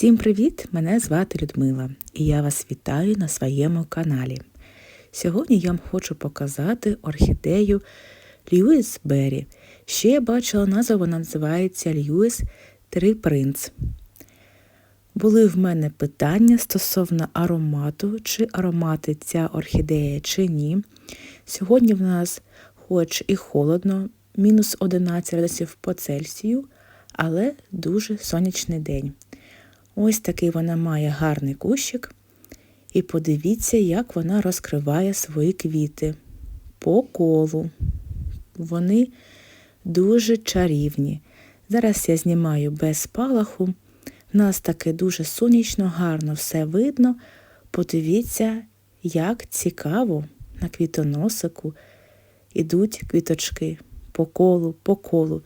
Всім привіт! Мене звати Людмила і я вас вітаю на своєму каналі. Сьогодні я вам хочу показати орхідею Льюіс Беррі. Ще я бачила назву, вона називається Льюіс Три Принц. Були в мене питання стосовно аромату, чи аромати ця орхідея, чи ні. Сьогодні в нас, хоч і холодно, мінус 11 градусів по Цельсію, але дуже сонячний день. Ось такий вона має гарний кущик. І подивіться, як вона розкриває свої квіти по колу. Вони дуже чарівні. Зараз я знімаю без спалаху. У нас таке дуже сонячно, гарно все видно. Подивіться, як цікаво на квітоносику ідуть квіточки по колу, по колу.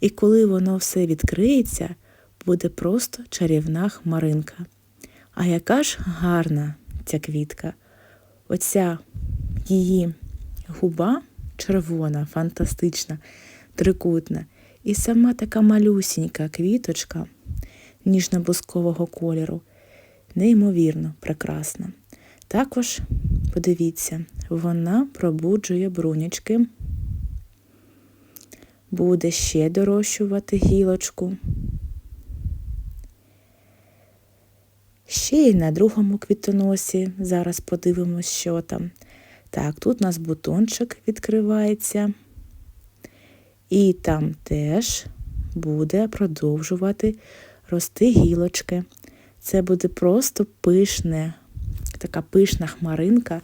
І коли воно все відкриється, буде просто чарівна хмаринка. А яка ж гарна ця квітка. Оця її губа червона, фантастична, трикутна. І сама така малюсінька квіточка ніжно-бускового кольору, неймовірно прекрасна. Також, подивіться, вона пробуджує брунячки, буде ще дорощувати гілочку. Ще й на другому квітоносі. Зараз подивимось, що там. Так, тут у нас бутончик відкривається. І там теж буде продовжувати рости гілочки. Це буде просто пишне, така пишна хмаринка,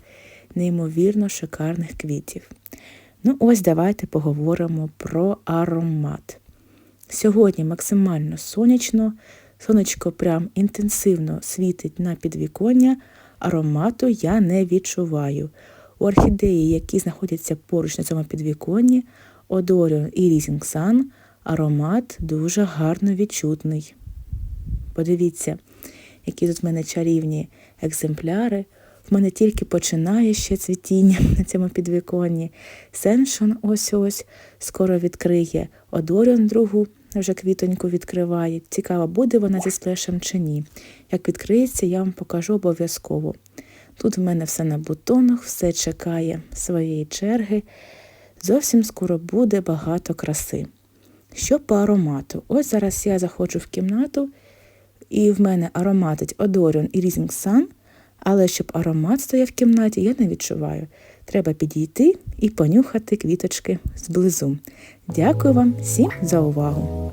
неймовірно шикарних квітів. Ну, ось давайте поговоримо про аромат. Сьогодні максимально сонячно, сонечко прям інтенсивно світить на підвіконня, аромату я не відчуваю. У орхідеї, які знаходяться поруч на цьому підвіконні, Одоріон і Sun, аромат дуже гарно відчутний. Подивіться, які тут в мене чарівні екземпляри. В мене тільки починає ще цвітіння на цьому підвіконні. Сеншон ось ось скоро відкриє. Одоріон другу вже квітоньку відкриває. Цікаво, буде вона зі сплешем чи ні. Як відкриється, я вам покажу обов'язково. Тут в мене все на бутонах, все чекає своєї черги. Зовсім скоро буде багато краси. Що по аромату? Ось зараз я заходжу в кімнату, і в мене ароматить Одоріон і Rising Sun, але щоб аромат стояв в кімнаті, я не відчуваю. Треба підійти і понюхати квіточки зблизу. Дякую вам всім за увагу!